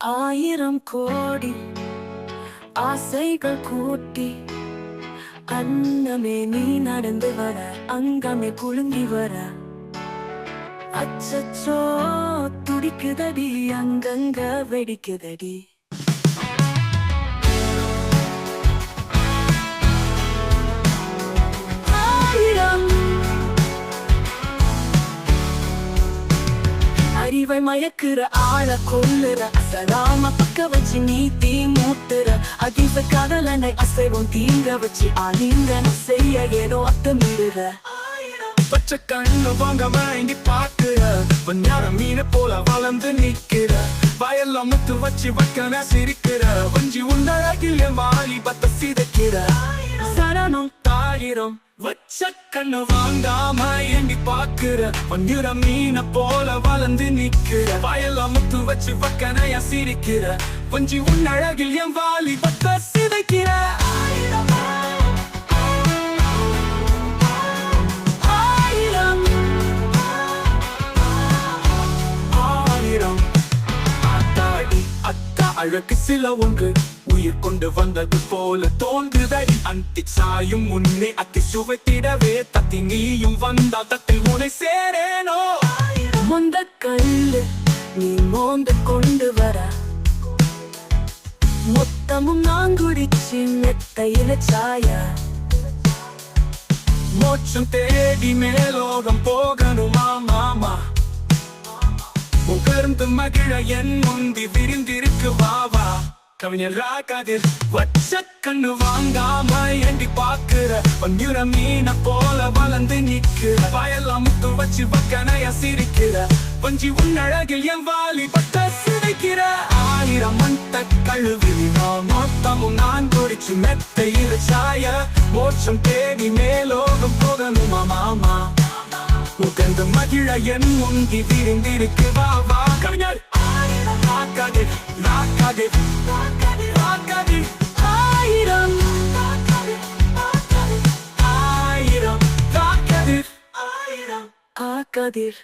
ஆயிரம் கோடி ஆசைகள் கூட்டி அன்னமே நீ நடந்து வர அங்கமே குலுங்கி வர. அச்சச்சோ துடிக்குதடி அங்கங்க வெடிக்குதடி. அறிவை மயக்குற ஆள கொல்லுற. அசராம பக்க வச்சு நீ தீ மூட்டுற. அதிவ கடலனை அசைவும் தீங்க வச்சு ஆலிங்கன செய்ய ஏதோ அத்தமிடுற பச்சை கண்ணு வாங்க மயங்கி பாக்குற வஞ்சார மீன போல வளர்ந்து நிக்கிற வயல்ல முத்து வச்சு வக்கன சிரிக்கிற. வஞ்சி உண்டழகில் வாலி பத்த சிதைக்கிற. சரணம். தாயிரம் வச்ச கண்ணு வாங்காம எண்ணி பாக்குற வஞ்சிர மீன போல வந்து நிக்கிற. வயல்ல முத்து வச்சு வக்கனைய சிரிக்கிற. கொஞ்சி உன் அழகில் என் வாலி பத்த சிதைக்கிற. அழகு சில ஒன்று. உயிர் கொண்டு வந்தது போல தோன்றுதடி. அந்தி சாயும் முன்னே அத்தி சுவைத்திடவே தத்தி. நீயும் வந்தா தத்தில் உனை சேரேனோ? சுமந்த கல்லு நீ மோந்து கொண்டு வர. மொத்தமும் நாங்குடிச்சு மெத்தையில சாயா மோட்சம் தேடி மேலோகம் போகணுமா மாமா? உகர்ந்து மகிழ என் முந்தி விரிந்திருக்கு வாவா. கவிஞர் ராகாதிர் வச்ச கண்ணு வாங்காம எண்டி பாக்குற பன்னிர மீன போல வளர்ந்து நீ வச்சு வக்கனைய சிரிக்கிற. பஞ்சி உன்னழகில் என் வாலி பட்ட சிரிக்கிற. ஆயிரம் மண்ட கழுவி மொத்தமும் நான் குடிச்சு மெத்தையில் சாய. மோட்சம் தேடி மேலோகம் போகணுமா மாமா? முகந்து மகிழ என் முங்கி விரிந்திருக்கு வா வா. கவிஞர். ராக்காதிர் ராக்காதிர் ராக்காதிர் ஆயிரம் ஆயிரம் ஆகதிர்